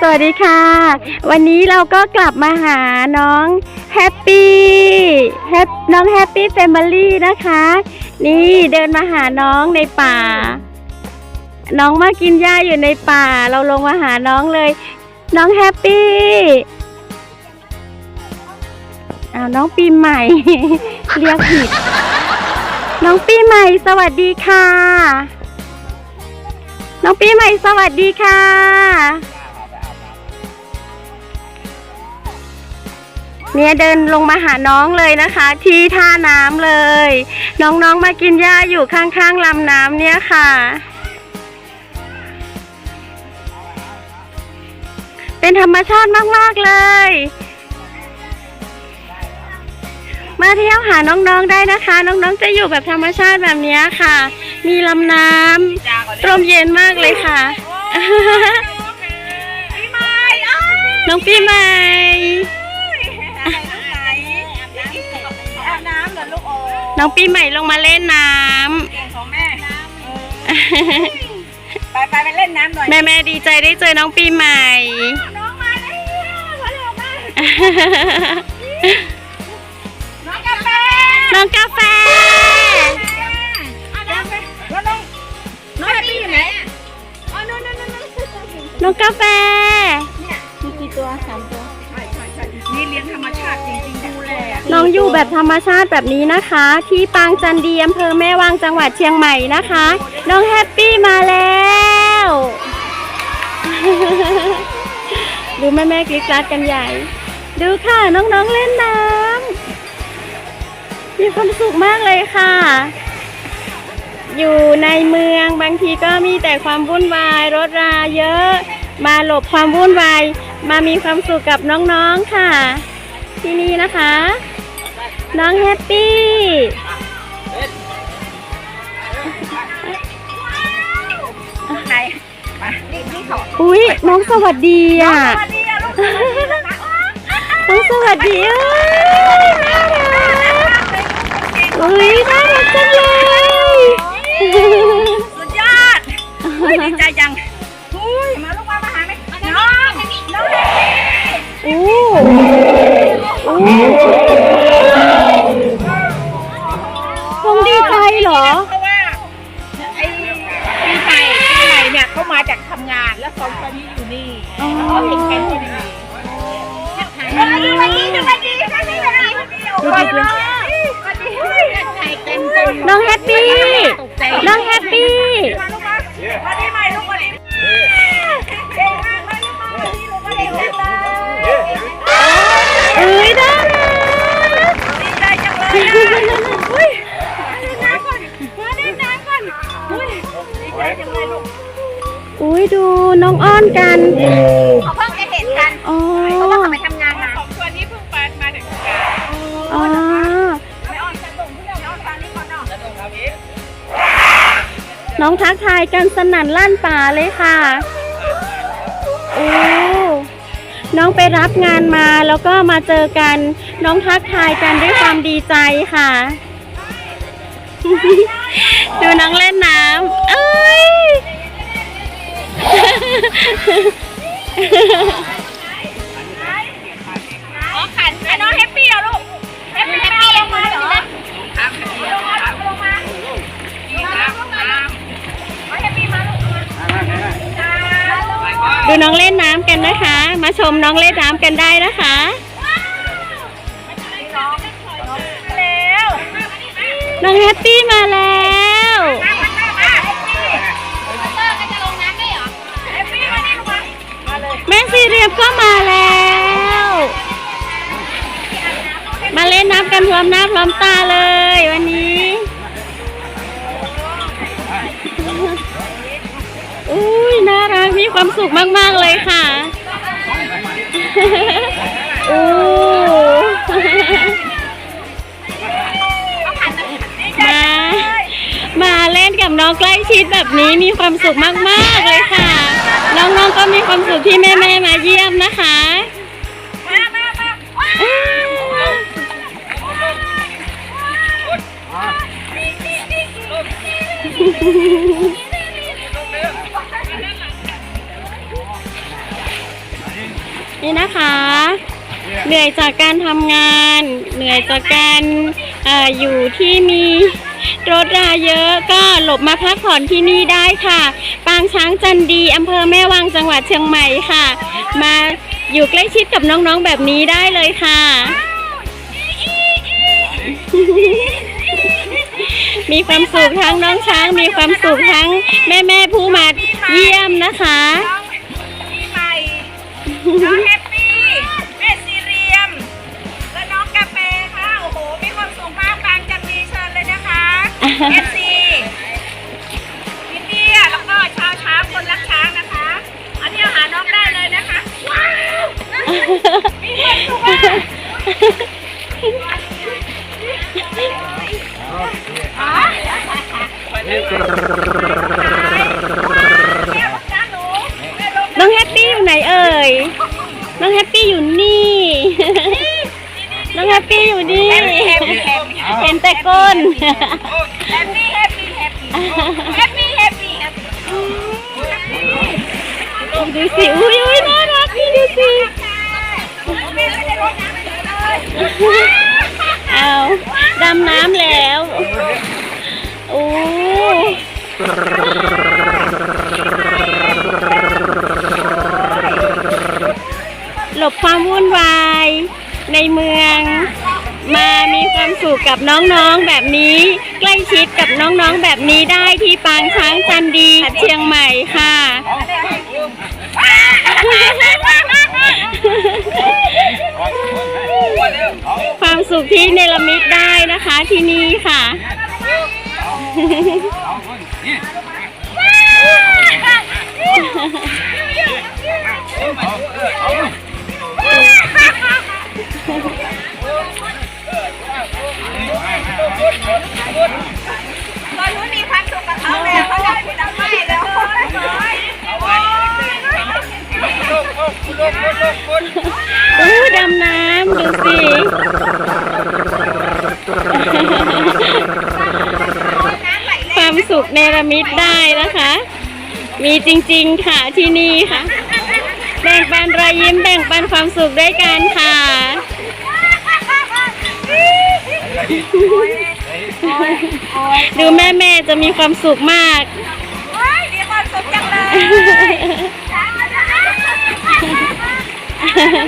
สวัสดีค่ะ วันนี้เราก็กลับมาหาน้องแฮปปี้แฮปน้องแฮปปี้แฟมิลี่นะคะ นี่เดินมาหาน้องในป่า น้องมากินหญ้าอยู่ในป่า เราลงมาหาน้องเลย น้องแฮปปี้อ้าวน้องปีใหม่ เรียกผิด น้องปีใหม่สวัสดีค่ะ น้องปีใหม่สวัสดีค่ะ เนี่ยเดินลงมาหาน้องเลยนะคะ ที่ท่าน้ำเลย น้องๆมากินหญ้าอยู่ข้างๆลำน้ำเนี่ยค่ะ เป็นธรรมชาติมากๆเลย มาเที่ยวหาน้องๆได้นะคะ น้องๆจะอยู่แบบธรรมชาติแบบเนี้ยค่ะ มีลำน้ำร่มเย็นมากเลยค่ะพี่ไม้อ้าวน้องปีใหม่ น้องปีใหม่ลงมาเล่นน้เก่งของแม่ไปไปไปเล่นน้ำหน่อยำแม่แม่ๆดีใจได้เจอน้องปีใหม่ น้องมาแล้วมาเร็วมา แบบธรรมชาติแบบนี้นะคะ ที่ปางจันดีอำเภอแม่วางจังหวัดเชียงใหม่นะคะ น้องแฮปปี้มาแล้วดูแม่แม่ๆกรี๊ดกราดกันใหญ่ ดูค่ะน้องๆเล่นน้ำมีความสุขมากเลยค่ะ อยู่ในเมืองบางทีก็มีแต่ความวุ่นวายรถราเยอะ มาหลบความวุ่นวายมามีความสุขกับน้องๆค่ะ ที่นี่นะคะ น้องแฮปปี้ไหนมานี่นี่เขาอุ้ยน้องสวัสดีอะ สวัสดีอะลูกสวัสดีนะน้องสวัสดีเอ้ยน่ารักอุ้ยน่ารักจังเลย องคนนี้อยู่นี่อ๋อเขาเห็นกันพอดีสวัสดีสวัสดีสวัสดีสวัสดีสวัสดีสวัสดีสวัสดีใครเต็มเต็มน้องแฮปปี้น้องแฮปปี้ มาลูกมาสวัสดีใหม่ อุ้ยดูน้องอ้อนกัน เขาเพิ่งจะเห็นกันอ๋อ เพราะว่าเขาไปทำงานมาสองตัวนี้เพิ่งไปมาถึงกันอ๋อ ไม่ออนจะส่งเพื่อนไม่ออนฟังนี่ก่อนเนาะจะส่งครับพี่น้องทักทายกันสนั่นลั่นป่าเลยค่ะ โอ้ น้องไปรับงานมาแล้วก็มาเจอกัน น้องทักทายกันด้วยความดีใจค่ะ ดูน้องเล่นน้ำเอ้ย อ๋อขันไอ้น้องแฮปปี้เหรอลูกแฮปปี้แฮปปี้ลงมาเหรอครับลงมาลงมาลงมาลงมาน้องแฮปปี้มาลูกดูน้องเล่นน้ำกันนะคะ มาชมน้องเล่นน้ำกันได้นะคะน้องแฮปปี้มาแล้ว พี่เรียบก็มาแล้ว มาเล่นน้ำกันพร้อมหน้าพร้อมตาเลยวันนี้อุ้ยน่ารักมีความสุขมาก ๆ เลยค่ะโอ้ น้องใกล้ชิดแบบนี้มีความสุขมากๆเลยค่ะ น้องๆก็มีความสุขที่แม่ๆมาเยี่ยมนะคะนี่นะคะ เหนื่อยจากการทำงาน เหนื่อยจากการออยู่ที่มี รถราเยอะก็หลบมาพักผ่อนที่นี่ได้ค่ะ ปางช้างจันดีอำเภอแม่วางจังหวัดเชียงใหม่ค่ะ มาอยู่ใกล้ชิดกับน้องๆแบบนี้ได้เลยค่ะ มีความสุขทั้งน้องช้าง มีความสุขทั้งแม่ๆผู้มาเยี่ยมนะคะ น้องแฮป เอฟซีพี่เตี้ยแล้วก็ชาวช้างคนรักช้างนะคะอันนี้หาน้องได้เลยนะคะ ว้าวมีความสุขมากอ๋อเดี๋ยวจ้าหนูแม่ลงน้องแฮปปี้อยู่ไหนเอ่ย น้องแฮปปี้อยู่นี่ น้องแฮปปี้อยู่นี่ เห็นแต่ก้น แฮปปี้แฮปปี้แฮปปี้แฮปปี้แฮปปี้แฮปปี้ดูสิอุ้ยอุ้ยน่ารักดูสิเอาดำน้ำแล้วโอ้หลบความวุ่นวายในเมือง มามีความสุขกับน้องๆแบบนี้ ใกล้ชิดกับน้องๆแบบนี้ได้ที่ปางช้างจันดีเชียงใหม่ค่ะความสุขที่เนรมิตได้นะคะที่นี่ค่ะ อู้ดำน้ำดูสิความสุขเนรมิตได้นะคะ มีจริงๆค่ะที่นี่ค่ะ แบ่งปันรอยยิ้มแบ่งปันความสุขด้วยกันค่ะดูแม่ๆจะมีความสุขมากโอ้ยมีความสุขจังเลย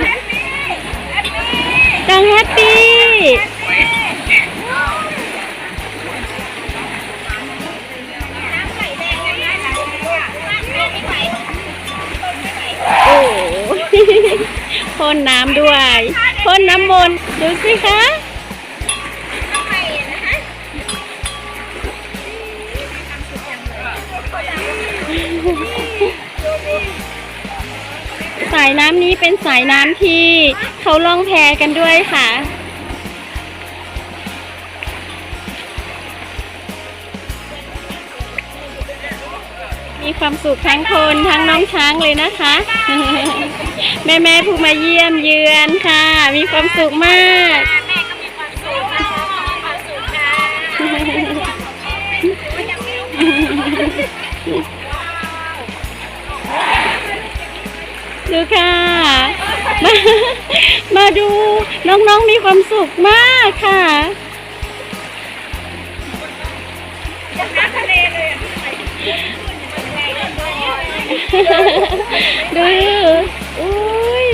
แฮปปี้แฮปปี้ต้องแฮปปี้น้ำใส่แดงกันนะไม่ไหวโอ้พ่นน้ำด้วยพ่นน้ำมนต์ดูสิคะ สายน้ำนี้เป็นสายน้ำที่เขาล่องแพกันด้วยค่ะ มีความสุขทั้งคนทั้งน้องช้างเลยนะคะ แม่แม่ๆผู้มาเยี่ยมเยือนค่ะ มีความสุขมากแม่ก็มีความสุขพ่อมีความสุขค่ะ ดูค่ะ มามาดูน้องๆมีความสุขมากค่ะน้ำทะเลเลยอะดูอุ้ย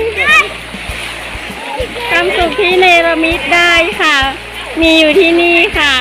ความสุขที่เนรมิตได้ค่ะ มีอยู่ที่นี่ค่ะ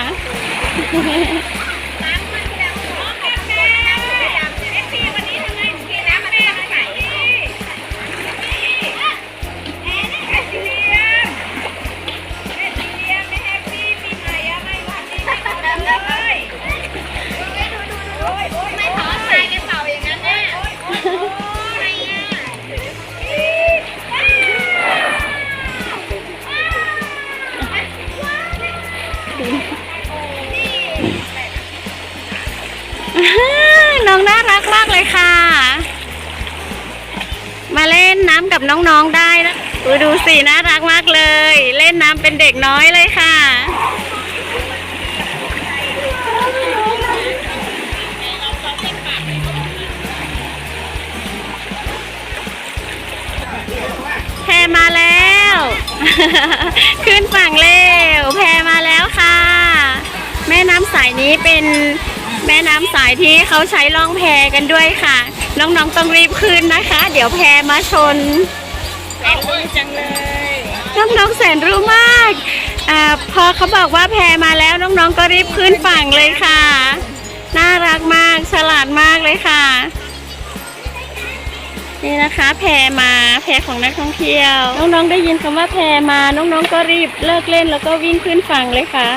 มาเล่นน้ำกับน้องๆได้นะดูดูสิน่ารักมากเลย เล่นน้ำเป็นเด็กน้อยเลยค่ะแพมาแล้ว ขึ้นฝั่งเร็วแพมาแล้วค่ะ แม่น้ำสายนี้เป็นแม่น้ำสายที่เขาใช้ล่องแพกันด้วยค่ะ น้องๆต้องรีบขึ้นนะคะ เดี๋ยวแพมาชนเป็นรู้จังเลยน้องๆแสนรู้มากอาพอเขาบอกว่าแพมาแล้วน้องๆก็รีบขึ้นฝั่งเลยค่ะ น่ารักมากฉลาดมากเลยค่ะ นี่นะคะแพมาแพของนักท่องเที่ยว น้องๆได้ยินคำว่าแพมาน้องๆก็รีบเลิกเล่นแล้วก็วิ่งขึ้นฝั่งเลยค่ะ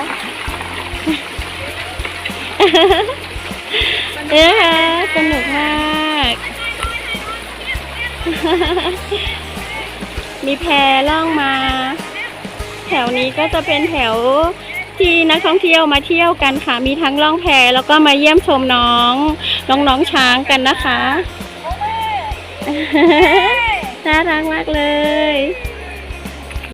เนี่ยค่ะสนุกมาก มีแพล่องมา แถวนี้ก็จะเป็นแถวที่นักท่องเที่ยวมาเที่ยวกันค่ะ มีทั้งล่องแพแล้วก็มาเยี่ยมชมน้องน้องๆช้างกันนะคะ น่ารักมากเลย